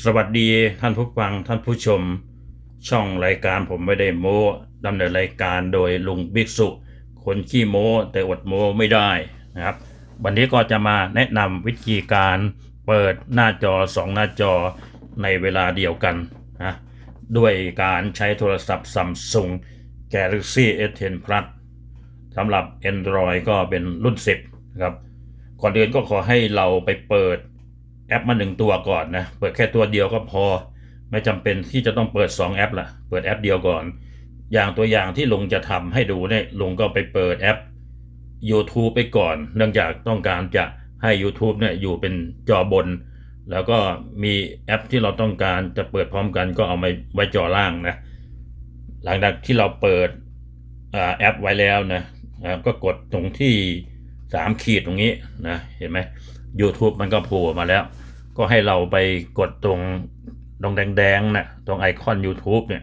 สวัสดีท่านผู้ฟังท่านผู้ชม ช่องรายการผมไม่ได้โม้ดำเนินรายการโดยลุงบิ๊กสุคนขี้โม้แต่อดโม้ไม่ได้นะครับ วันนี้ก็จะมาแนะนำวิธีการเปิดหน้าจอสองหน้าจอในเวลาเดียวกันนะด้วยการใช้โทรศัพท์ Samsung Galaxy S10 Plus สำหรับ Android ก็เป็นรุ่น 10นะครับก่อนอื่นก็ขอให้เราไปเปิด แอปมาหนึ่งตัวก่อนนะเปิดแค่ตัวเดียวก็พอ ไม่จำเป็นที่จะต้องเปิด 2 แอปละเปิดแอปเดียวก่อน อย่างตัวอย่างที่ลุงจะทำให้ดูเนี่ยลุงก็ไปเปิดแอป YouTube ไปก่อน เนื่องจากต้องการจะให้ YouTube เนี่ยอยู่เป็นจอบน แล้วก็มีแอปที่เราต้องการจะเปิดพร้อมกันก็เอาไว้ไว้จอล่างนะหลังจากที่เราเปิดอแอปไว้แล้วนะก็กดตรงที่สามขีดตรงนี้นะเห็นไหม YouTube มันก็โผล่มาแล้ว ก็ให้เราไปกดตรงตรงแดงๆนะตรงไอคอน YouTube เนี่ย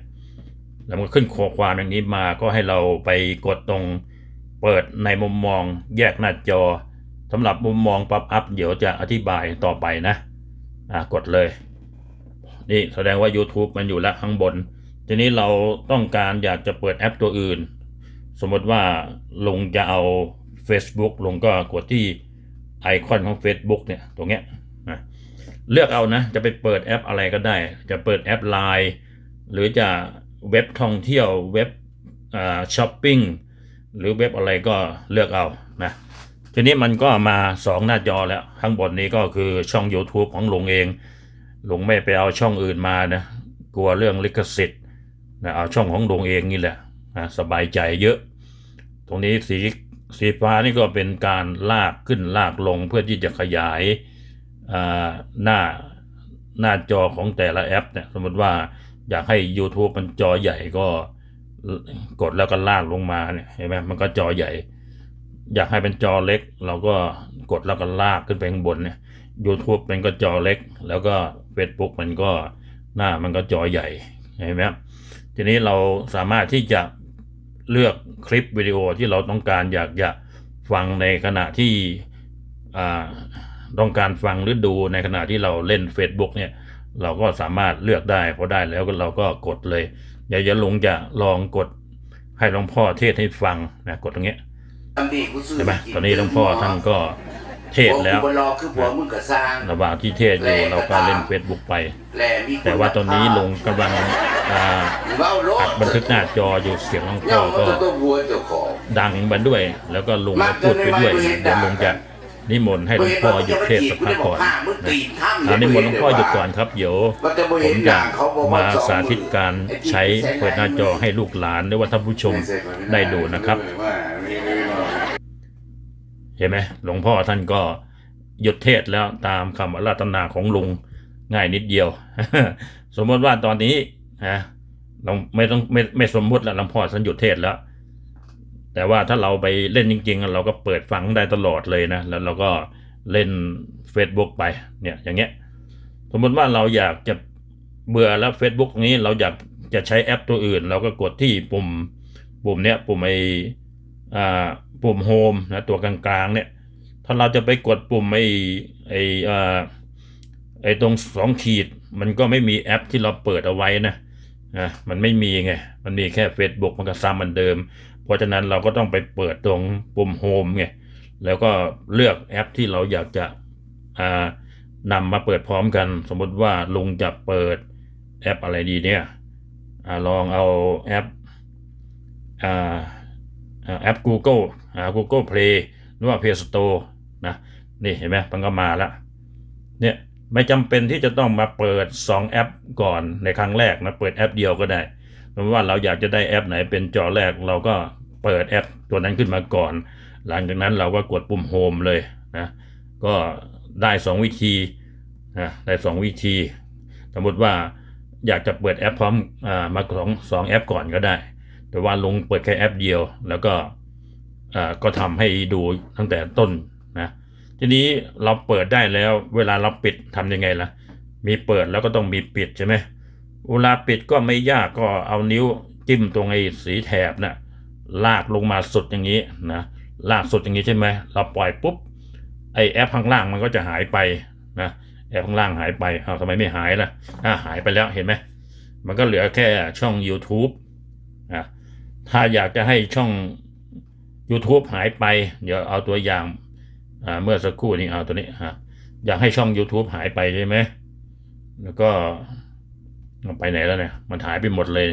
แล้วมันก็ขึ้นข้อความอย่างนี้มาก็ให้เราไปกดตรงเปิดในมุมมองแยกหน้าจอสำหรับมุมมองปับอัพเดี๋ยวจะอธิบายต่อไปนะอ่ากดเลย นี่แสดงว่า YouTube มันอยู่แล้วข้างบน ทีนี้เราต้องการอยากจะเปิดแอปตัวอื่น สมมติว่าลงจะเอา Facebook ลงก็กดที่ไอคอนของ Facebook เนี่ยตรงเนี้ย เลือกเอานะ จะไปเปิดแอปอะไรก็ได้ จะเปิดแอป Line หรือจะเว็บท่องเที่ยวเว็บอ่าช้อปปิ้งหรือเว็บอะไรก็เลือกเอานะทีนี้มันก็มาสองหน้าจอแล้ว ข้างบนนี้ก็คือช่อง YouTube ของหลงเองหลงไม่ไปเอาช่องอื่นมานะกลัวเรื่องลิขสิทธิ์นะเอาช่องของหลงเองนี่แหละนะสบายใจเยอะ ตรงนี้สีสีฟ้านี่ก็เป็นการลากขึ้นลากลงเพื่อที่จะขยาย หน้าหน้าจอของแต่ละแอปเนี่ยสมมติว่าอยากให้ YouTube มันจอใหญ่ก็กดแล้วก็ลากลงมาเนี่ยเห็นไหมมันก็จอใหญ่ อยากให้เป็นจอเล็ก เราก็กดแล้วก็ลากขึ้นไปข้างบนเนี่ย YouTube มันก็จอเล็ก แล้วก็ Facebook มันก็หน้ามันก็จอใหญ่เห็นไหมครับทีนี้เราสามารถที่จะเลือกคลิปวิดีโอที่เราต้องการอยากจะฟังในขณะที่อ่า ต้องการฟังหรือดูในขณะที่เราเล่น Facebook เนี่ยเราก็สามารถเลือกได้พอได้แล้วก็เราก็กดเลยเดี๋ยวจะลงจะลองกดให้หลวงพ่อเทศให้ฟังนะกดตรงเนี้ยใช่ไหมตอนนี้หลวงพ่อท่านก็เทศแล้วรอคือผัวมึงก็สร้างระหว่างที่เทศอยู่เราก็เล่น Facebook ไป แต่ว่าตอนนี้ลงกำลังอัดบันทึกหน้าจออยู่เสียงหลวงพ่อก็ดังมาด้วย แล้วก็ลงก็พูดไปด้วยเดี๋ยวลงจะ นิมนต์ให้หลวงพ่อหยุดเทศสักพักก่อนมึงนะตีนถ้ำอ่านิมนต์หลวงพ่อหยุดก่อนครับเดี๋ยวว่าแต่บ่ผเห็มนจะด่างเขาบอกว่มาสองสาธิตการใช้เปิดหน้าจอให้ลูกหลานหรือว่าท่านผู้ชมได้ดูนะครับ เห็นไหมหลวงพ่อท่านก็หยุดเทศแล้วตามคำอาราธนาของลุงง่ายนิดเดียว สมมติว่าตอนนี้นะเราไม่ต้องไม่ไม่สมมุติแล้วหลวงพ่อท่านหยุดเทศแล้ว แต่ว่าถ้าเราไปเล่นจริง ๆ เราก็เปิดฟังได้ตลอดเลยนะ แล้วเราก็เล่น Facebook ไปเนี่ยอย่างเงี้ยสมมติว่าเราอยากจะเบื่อแล้ว Facebook นี้เราอยากจะใช้แอปตัวอื่น เราก็กดที่ปุ่มปุ่มเนี้ยปุ่มไออ่าปุ่มโฮมนะตัวกลางๆเนี่ยถ้าเราจะไปกดปุ่มไอไออ่าไอตรงสองขีดมันก็ไม่มีแอปที่เราเปิดเอาไว้นะ อะมันไม่มีไง มันมีแค่ Facebook มันก็ซ้ำเหมือนเดิม เพราะฉะนั้นเราก็ต้องไปเปิดตรงปุ่มโฮมไง แล้วก็เลือกแอปที่เราอยากจะนำมาเปิดพร้อมกัน สมมติว่าลุงจะเปิดแอปอะไรดีเนี่ยอลองเอาแอปอแอป Google อ่า Google Play หรือว่า Play Store นะ นี่เห็นไหมมันก็มาแล้วเนี่ย ไม่จำเป็นที่จะต้องมาเปิด 2 แอปก่อนในครั้งแรกนะเปิดแอปเดียวก็ได้สมมติว่าเราอยากจะได้แอปไหนเป็นจอแรกเราก็เปิดแอปตัวนั้นขึ้นมาก่อน หลังจากนั้นเราก็กดปุ่มโฮมเลยนะก็ได้สองวิธีนะได้สองวิธี สมมติว่าอยากจะเปิดแอปพร้อมอ่ามาสองสองแอปก่อนก็ได้ แต่ว่าลงเปิดแค่แอปเดียว แล้วก็อ่าก็ทำให้ดูตั้งแต่ต้น ทีนี้เราเปิดได้แล้ว เวลาเราปิดทำยังไงล่ะ มีเปิดแล้วก็ต้องมีปิดใช่ไหมเวลาปิดก็ไม่ยากก็เอานิ้วจิ้มตรงไอ้สีแถบนะ่ะลากลงมาสุดอย่างนี้นะลากสุดอย่างนี้ใช่ไหมเราปล่อยปุ๊บไอแอปข้างล่างมันก็จะหายไปนะแอปข้างล่างหายไปเอาทำไมไม่หายล่ะอ่าหายไปแล้วเห็นไหมมันก็เหลือแค่ช่อง YouTube อะถ้าอยากจะให้ช่อง YouTube หายไป เดี๋ยวเอาตัวอย่าง อ่าเมื่อสักครู่นี้เอาตัวนี้ฮะอยากให้ช่อง YouTube หายไปใช่ไหมแล้วก็ไปไหนแล้วเนี่ย มันหายไปหมดเลย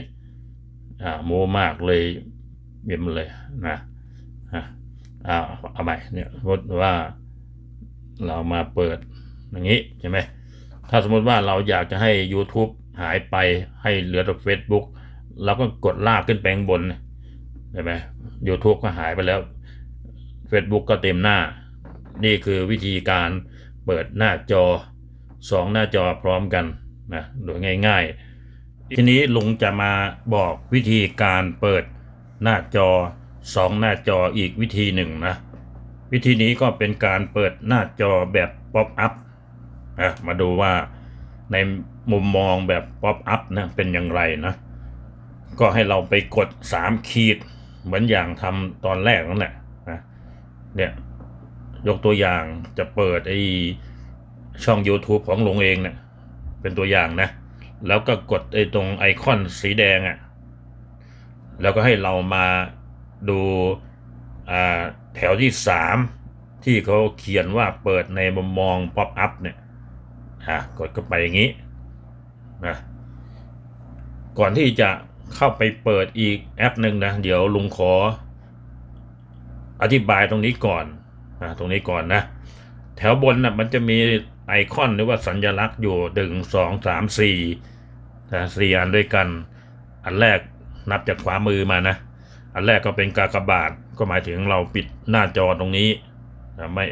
อ่าโมมากเลยเบี่ยมเลยนะอ่าอ่าเอาใหม่เนี่ยสมมติว่าเรามาเปิดอย่างนี้ใช่ไหมถ้าสมมติว่าเราอยากจะให้ YouTube หายไปให้เหลือแต่ Facebook เราก็กดลากขึ้นไปข้างบนใช่ไหม YouTube ก็หายไปแล้ว Facebook ก็เต็มหน้า นี่คือวิธีการเปิดหน้าจอสองหน้าจอพร้อมกันนะโดยง่าย ๆ ทีนี้ลุงจะมาบอกวิธีการเปิดหน้าจอสองหน้าจออีกวิธีหนึ่งนะวิธีนี้ก็เป็นการเปิดหน้าจอแบบป๊อปอัพนะมาดูว่าในมุมมองแบบป๊อปอัพนะเป็นอย่างไรนะก็ให้เราไปกด 3 ขีด เหมือนอย่างทำตอนแรกนั่นแหละนะเนี่ย ยกตัวอย่างจะเปิดไอช่อง YouTube ของลุงเองเนี่ยเป็นตัวอย่างนะ แล้วก็กดไอตรงไอคอนสีแดงอะ่ะแล้วก็ให้เรามาดูอ่าแถวที่สามที่เขาเขียนว่าเปิดในมุมมองป๊อปอัพเนี่ยอะกดเข้าไปอย่างนี้นะก่อนที่จะเข้าไปเปิดอีกแอปหนึ่งนะ เดี๋ยวลุงขออธิบายตรงนี้ก่อน นะตรงนี้ก่อนนะ แถวบนนะ่ะมันจะมีไอคอนหรือว่าสัญลักษณ์อยู่หนึ่งสองสามสี่นะสี่อันด้วยกัน อันแรกนับจากขวามือมานะ อันแรกก็เป็นกากบาทก็หมายถึงเราปิดหน้าจอตรงนี้นะไม่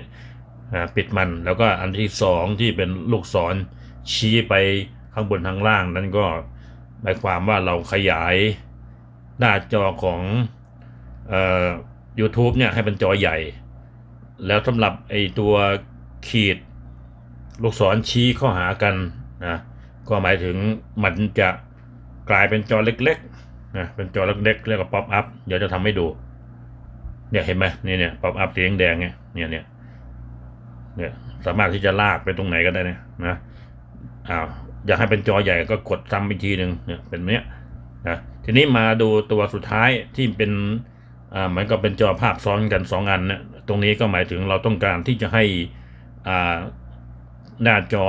ปิดมันแล้วก็อันที่สองที่เป็นลูกศรชี้ไปข้างบนข้างล่างนั่นก็หมายความว่าเราขยายหน้าจอของเอ่อ YouTube เนี่ยให้เป็นจอใหญ่ แล้วสำหรับไอตัวขีดลูกศรชี้เข้าหากันนะก็หมายถึงมันจะกลายเป็นจอเล็กๆนะเป็นจอเล็กๆเรียกว่าป๊อปอัพเดี๋ยวจะทำให้ดูเนี่ยเห็นไหมนี่เนี่ยป๊อปอัพสีแดงเนี่ยเนี่ยเนี่ยเนี่ยสามารถที่จะลากไปตรงไหนก็ได้เนี่ยนะอ้าวอยากให้เป็นจอใหญ่ก็กดซ้ำอีกทีหนึ่งเนี่ยเป็นเนี้ยนะทีนี้มาดูตัวสุดท้ายที่เป็น อ่าเหมือนกับเป็นจอภาพซ้อนกันสองอันเนี่ยตรงนี้ก็หมายถึงเราต้องการที่จะให้อ่าหน้าจอ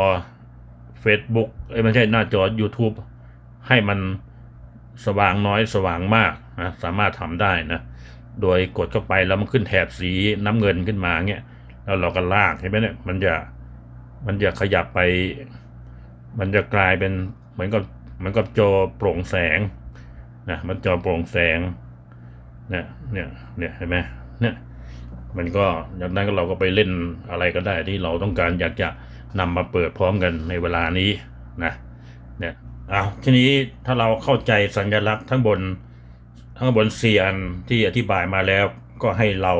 Facebook เอ้ยไม่ใช่หน้าจอ YouTube ให้มันสว่างน้อยสว่างมากนะสามารถทำได้นะโดยกดเข้าไปแล้วมันขึ้นแถบสีน้ำเงินขึ้นมาเงี้ยแล้วเราก็ลากเห็นไหมเนี่ยมันจะมันจะขยับไป มันจะกลายเป็นเหมือนกับเหมือนกับจอโปร่งแสงนะมันจอโปร่งแสง เนี่ยเนี่ยเนี่ยเห็นไหมเนี่ยมันก็จากนั้นเราก็ไปเล่นอะไรก็ได้ที่เราต้องการอยากจะนำมาเปิดพร้อมกันในเวลานี้นะเนี่ยเอาทีนี้ถ้าเราเข้าใจสัญลักษณ์ทั้งบนข้งบนเสียนที่อธิบายมาแล้วก็ให้เรา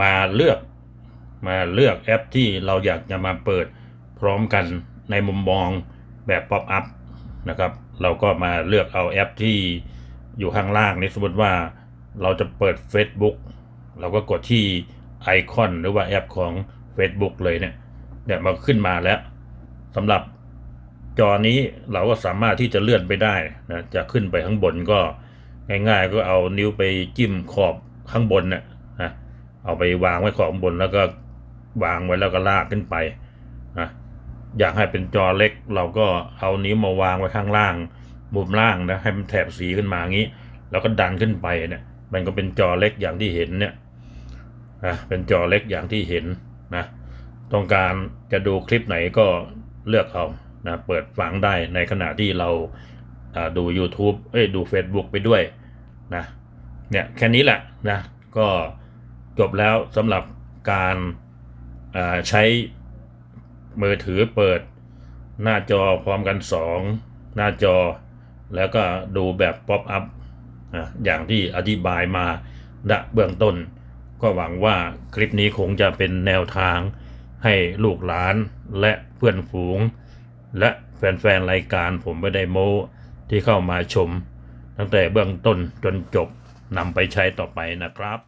มาเลือกมาเลือกแอปที่เราอยากจะมาเปิดพร้อมกันในมุมมองแบบป๊อปอัพนะครับ เราก็มาเลือกเอาแอปที่ อยู่ข้างล่างนี้สมมติว่าเราจะเปิด Facebook เราก็กดที่ไอคอนหรือว่าแอปของ Facebook เลยเนี่ยเนี่ยมาขึ้นมาแล้วสำหรับจอนี้เราก็สามารถที่จะเลื่อนไปได้นะจะขึ้นไปข้างบนก็ง่ายๆก็เอานิ้วไปจิ้มขอบข้างบนน่ะนะเอาไปวางไว้ขอบข้างบนแล้วก็วางไว้แล้วก็ลากขึ้นไปนะอยากให้เป็นจอเล็กเราก็เอานิ้วมาวางไว้ข้างล่าง มุมล่างนะให้มันแถบสีขึ้นมาอย่างนี้ แล้วก็ดันขึ้นไปเนี่ยมันก็เป็นจอเล็กอย่างที่เห็นเนี่ยนะเป็นจอเล็กอย่างที่เห็นนะต้องการจะดูคลิปไหนก็เลือกเอานะเปิดฟังได้ในขณะที่เราดู YouTube เอ้ยดู Facebook ไปด้วยนะเนี่ยแค่นี้แหละนะก็จบแล้วสำหรับการใช้มือถือเปิดหน้าจอพร้อมกัน 2 หน้าจอ แล้วก็ดูแบบป๊อปอัพอย่างที่อธิบายมาณเบื้องต้น ก็หวังว่าคลิปนี้คงจะเป็นแนวทางให้ลูกหลานและเพื่อนฝูง และแฟนๆรายการผมไม่ได้โม้ที่เข้ามาชม ตั้งแต่เบื้องต้นจนจบนำไปใช้ต่อไปนะครับ